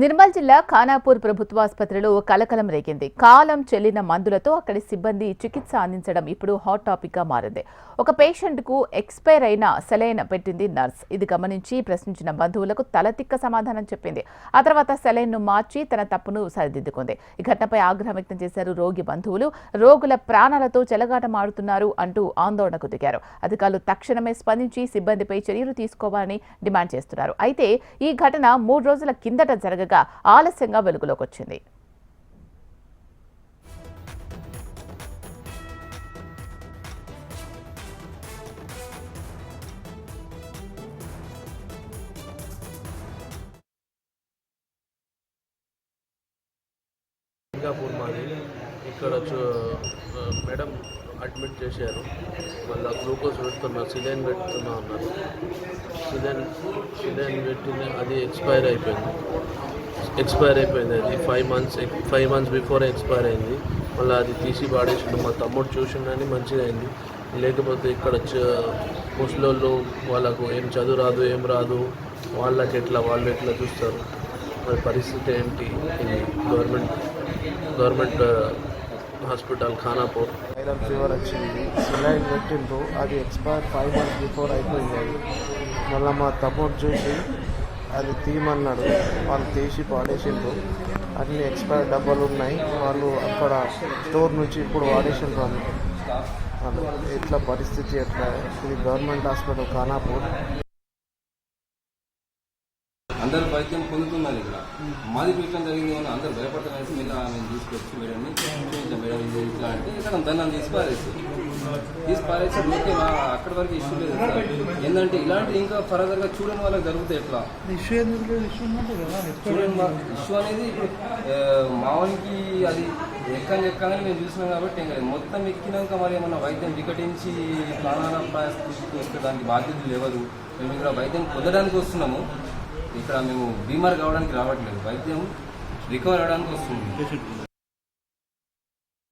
నిర్మల్ జిల్లా ఖానాపూర్ ప్రభుత్వాసుపత్రిలో కలకలం రేగింది. కాలం చెల్లిన మందులతో అక్కడి సిబ్బంది చికిత్స అందించడం ఇప్పుడు హాట్ టాపిక్గా మారింది. ఒక పేషెంట్కు ఎక్స్పైర్ అయిన సెలైన్ పెట్టింది నర్స్. ఇది గమనించి ప్రశ్నించిన బంధువులకు తలతిక్క సమాధానం చెప్పింది. ఆ తర్వాత సెలైన్ను మార్చి తన తప్పును సరిదిద్దుకుంది. ఈ ఘటనపై ఆగ్రహం వ్యక్తం చేశారు రోగి బంధువులు. రోగుల ప్రాణాలతో చెలగాటమాడుతున్నారు అంటూ ఆందోళనకు దిగారు. అధికారులు తక్షణమే స్పందించి సిబ్బందిపై చర్యలు తీసుకోవాలని డిమాండ్ చేస్తున్నారు. అయితే ఈ ఘటన మూడు రోజుల కిందట జరగ జరగగా ఆలస్యంగా వెలుగులోకి వచ్చింది సింగాపూర్ మాది. ఇక్కడ మేడం అడ్మిట్ చేశారు. మళ్ళీ గ్లూకోజ్ పెడుతున్నా సిలైన్ పెడుతున్నా అన్నారు. సిలైన్ సిలైన్ పెట్టింది అది ఎక్స్పైర్ అయిపోయింది. ఎక్స్పైర్ అయిపోయింది అది. Five months five months before expire అయింది. మళ్ళీ అది తీసి పాడేసిండు. మా తమ్ముడు చూసిండని మంచిగా అయింది. లేకపోతే ఇక్కడ చ- ముసలోళ్ళు వాళ్ళకు ఏం చదువు రాదు ఏం రాదు. వాళ్ళకి ఎట్లా వాళ్ళు ఎట్లా చూస్తారు? మరి పరిస్థితి ఏంటి? Government government hospital Khanapur. Viral fever వచ్చింది. సిలైన్ పెట్టిండ్రు. అది ఎక్స్పైర్ ఫైవ్ మంత్స్ బిఫోర్ అయిపోయింది అది. మళ్ళీ మా తమ్ముడు చూసి అది తీయమన్నాడు. వాళ్ళు తీసి పాడేసిండ్రు. అన్ని ఎక్స్పైర్ డబ్బాలు ఉన్నాయి. వాళ్ళు అక్కడ స్టోర్ నుంచి ఇప్పుడు వాడేసిండ్రు అని ఎట్లా పరిస్థితి ఎట్లా? ఇది గవర్నమెంట్ హాస్పిటల్ ఖానాపూర్. అందరు వైద్యం పొందుతున్నారు ఇక్కడ. మాది పెట్టడం జరిగింది అని అందరు భయపడతామనేసి మళ్ళీ మేము తీసుకొచ్చి మేడంని చూపించాం మేడం ఇది ఇట్లా అంటే ఇక్కడ దాన్ని తీసి పారేసి తీసి పారేసి ఓకే అక్కడి వరకు ఇష్యూ లేదు ఏంటంటే ఇలాంటి ఇంకా ఫర్దర్గా చూడని వాళ్ళకి జరుగుతాయి ఎట్లా? మా ఇష్యూ అనేది మామూలుకి అది ఎక్కని ఎక్కగానే మేము చూసినాం కాబట్టి ఇంకా మొత్తం ఎక్కినాక మరి ఏమన్నా వైద్యం వికటించి ప్రాణాల పరిస్థితికి వస్తే దానికి బాధ్యతలు ఎవరు? మేము ఇక్కడ వైద్యం పొందడానికి వస్తున్నాము. ఇక్కడ మేము బీమార్ కావడానికి రావట్లేదు. వైద్యం రికవర్ అవడానికి వస్తుంది.